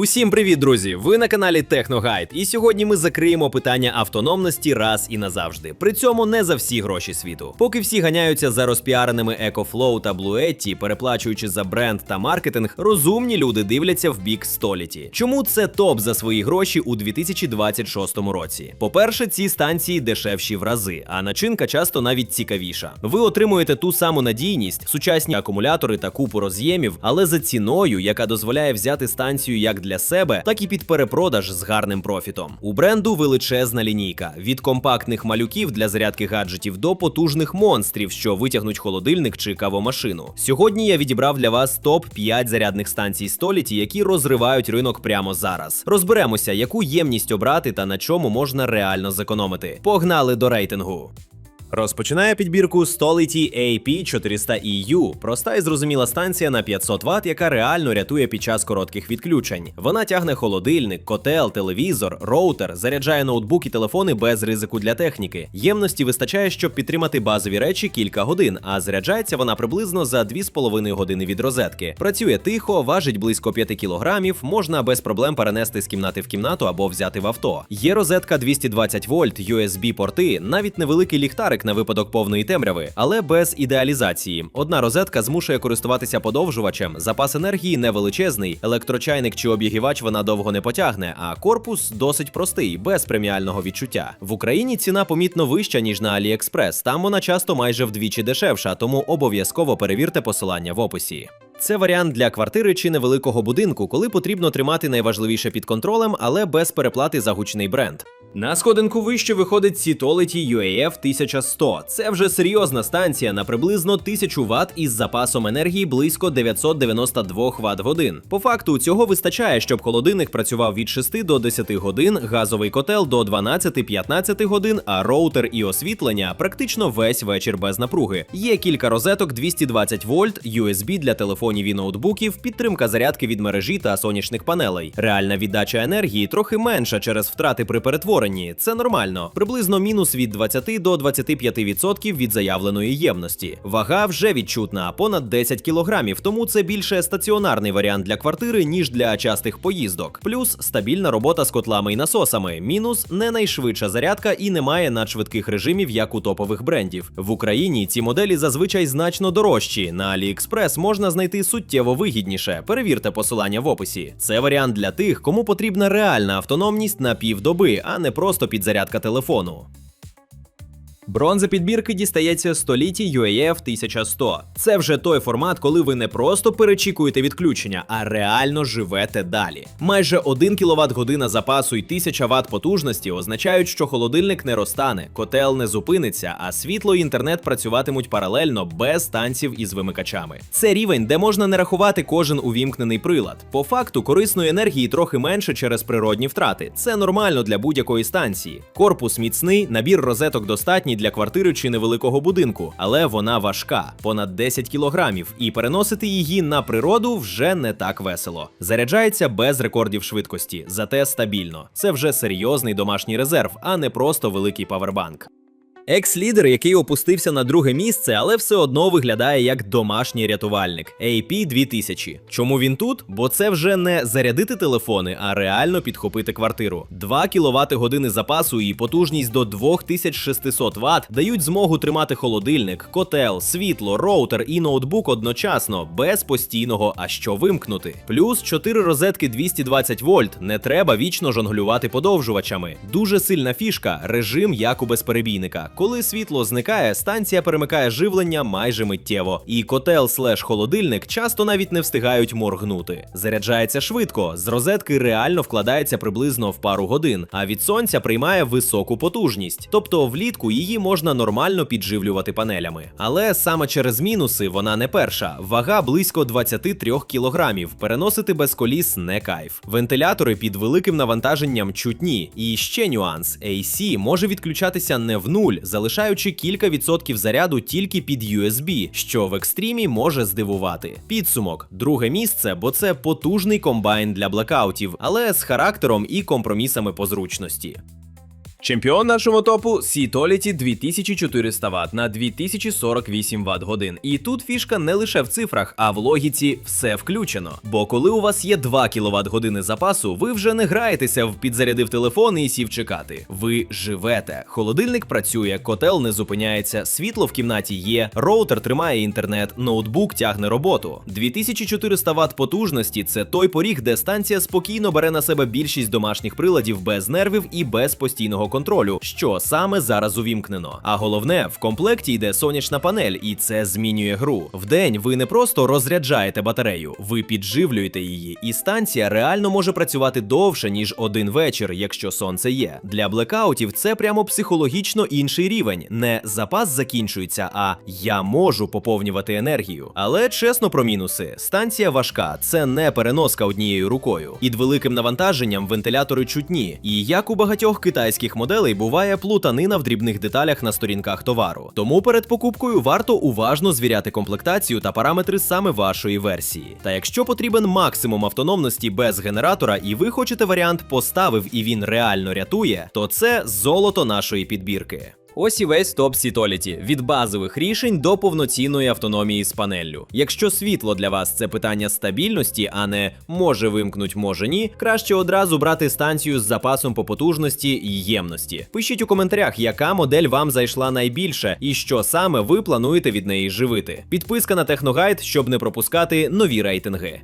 Усім привіт, друзі! Ви на каналі Техногайд, і сьогодні ми закриємо питання автономності раз і назавжди. При цьому не за всі гроші світу. Поки всі ганяються за розпіареними EcoFlow та Bluetti, переплачуючи за бренд та маркетинг, розумні люди дивляться в бік століті. Чому це топ за свої гроші у 2026 році? По-перше, ці станції дешевші в рази, а начинка часто навіть цікавіша. Ви отримуєте ту саму надійність, сучасні акумулятори та купу роз'ємів, але за ціною, яка дозволяє взяти станцію як для себе, так і під перепродаж з гарним профітом. У бренду величезна лінійка від компактних малюків для зарядки гаджетів до потужних монстрів, що витягнуть холодильник чи кавомашину. Сьогодні я відібрав для вас топ 5 зарядних станцій століті, які розривають ринок прямо зараз. Розберемося, яку ємність обрати та на чому можна реально зекономити. Погнали до рейтингу. Розпочинає підбірку Stolity AP400EU. Проста і зрозуміла станція на 500 Вт, яка реально рятує під час коротких відключень. Вона тягне холодильник, котел, телевізор, роутер, заряджає ноутбук і телефони без ризику для техніки. Ємності вистачає, щоб підтримати базові речі кілька годин, а заряджається вона приблизно за 2,5 години від розетки. Працює тихо, важить близько 5 кілограмів, можна без проблем перенести з кімнати в кімнату або взяти в авто. Є розетка 220 вольт, USB-порти, навіть невеликий ліхтарик на випадок повної темряви, але без ідеалізації. Одна розетка змушує користуватися подовжувачем. Запас енергії невеличезний, електрочайник чи обігівач вона довго не потягне, а корпус досить простий, без преміального відчуття. В Україні ціна помітно вища ніж на AliExpress, Там вона часто майже вдвічі дешевша, тому обов'язково перевірте посилання в описі. Це варіант для квартири чи невеликого будинку, коли потрібно тримати найважливіше під контролем, але без переплати за гучний бренд. На сходинку вище виходить Sytolity UAF 1100. Це вже серйозна станція на приблизно 1000 Вт із запасом енергії близько 992 Вт годин. По факту цього вистачає, щоб холодильник працював від 6 до 10 годин, газовий котел до 12-15 годин, а роутер і освітлення практично весь вечір без напруги. Є кілька розеток 220 вольт, USB для телефонів і ноутбуків, підтримка зарядки від мережі та сонячних панелей. Реальна віддача енергії трохи менша через втрати при перетворенні. Це нормально, приблизно мінус від 20 до 25% від заявленої ємності. Вага вже відчутна, понад 10 кілограмів, тому це більше стаціонарний варіант для квартири, ніж для частих поїздок. Плюс стабільна робота з котлами і насосами. Мінус не найшвидша зарядка і немає надшвидких режимів, як у топових брендів. В Україні ці моделі зазвичай значно дорожчі. На AliExpress можна знайти суттєво вигідніше. Перевірте посилання в описі. Це варіант для тих, кому потрібна реальна автономність на півдоби, а не просто підзарядка телефону. Бронза підбірки дістається столітті UAF 1100. Це вже той формат, коли ви не просто перечікуєте відключення, а реально живете далі. Майже 1 кВт година запасу і 1000 Вт потужності означають, що холодильник не розтане, котел не зупиниться, а світло і інтернет працюватимуть паралельно без станців із вимикачами. Це рівень, де можна не рахувати кожен увімкнений прилад. По факту корисної енергії трохи менше через природні втрати. Це нормально для будь-якої станції. Корпус міцний, набір розеток достатній для квартири чи невеликого будинку, але вона важка, понад 10 кілограмів, і переносити її на природу вже не так весело. Заряджається без рекордів швидкості, зате стабільно. Це вже серйозний домашній резерв, а не просто великий павербанк. Екс-лідер, який опустився на друге місце, але все одно виглядає як домашній рятувальник AP 2000. Чому він тут? Бо це вже не зарядити телефони, а реально підхопити квартиру. 2 кВт години запасу і потужність до 2600 Вт дають змогу тримати холодильник, котел, світло, роутер і ноутбук одночасно, без постійного, а що вимкнути. Плюс 4 розетки 220 вольт. Не треба вічно жонглювати подовжувачами. Дуже сильна фішка режим як у безперебійника. Коли світло зникає, станція перемикає живлення майже миттєво, і котел слеш холодильник часто навіть не встигають моргнути. Заряджається швидко, з розетки реально вкладається приблизно в пару годин, а від сонця приймає високу потужність. Тобто влітку її можна нормально підживлювати панелями. Але саме через мінуси вона не перша. Вага близько 23 кілограмів. Переносити без коліс не кайф. Вентилятори під великим навантаженням чутні. І ще нюанс: AC може відключатися не в нуль, залишаючи кілька відсотків заряду тільки під USB, що в екстрімі може здивувати. Підсумок: друге місце, бо це потужний комбайн для блекаутів, але з характером і компромісами по зручності. Чемпіон нашого топу Сітоліті 2400 Вт на 2048 Вт годин. І тут фішка не лише в цифрах, а в логіці все включено. Бо коли у вас є 2 кВт години запасу, ви вже не граєтеся в підзарядив телефон і сів чекати. Ви живете. Холодильник працює, котел не зупиняється, світло в кімнаті є, роутер тримає інтернет, ноутбук тягне роботу. 2400 Вт потужності це той поріг, де станція спокійно бере на себе більшість домашніх приладів без нервів і без постійного контролю, що саме зараз увімкнено. А головне, в комплекті йде сонячна панель, і це змінює гру. Вдень ви не просто розряджаєте батарею, ви підживлюєте її, і станція реально може працювати довше ніж один вечір, якщо сонце є. Для блекаутів це прямо психологічно інший рівень. Не запас закінчується, а я можу поповнювати енергію. Але чесно про мінуси, станція важка, це не переноска однією рукою. Під великим навантаженням вентилятори чутні. І як у багатьох китайських моделей буває плутанина в дрібних деталях на сторінках товару. Тому перед покупкою варто уважно звіряти комплектацію та параметри саме вашої версії. Та якщо потрібен максимум автономності без генератора, і ви хочете варіант поставив і він реально рятує, то це золото нашої підбірки. Ось і весь топ Сітоліті від базових рішень до повноцінної автономії з панеллю. Якщо світло для вас це питання стабільності, а не може вимкнуть, може ні, краще одразу брати станцію з запасом по потужності і ємності. Пишіть у коментарях, яка модель вам зайшла найбільше і що саме ви плануєте від неї живити. Підписка на Техногайд, щоб не пропускати нові рейтинги.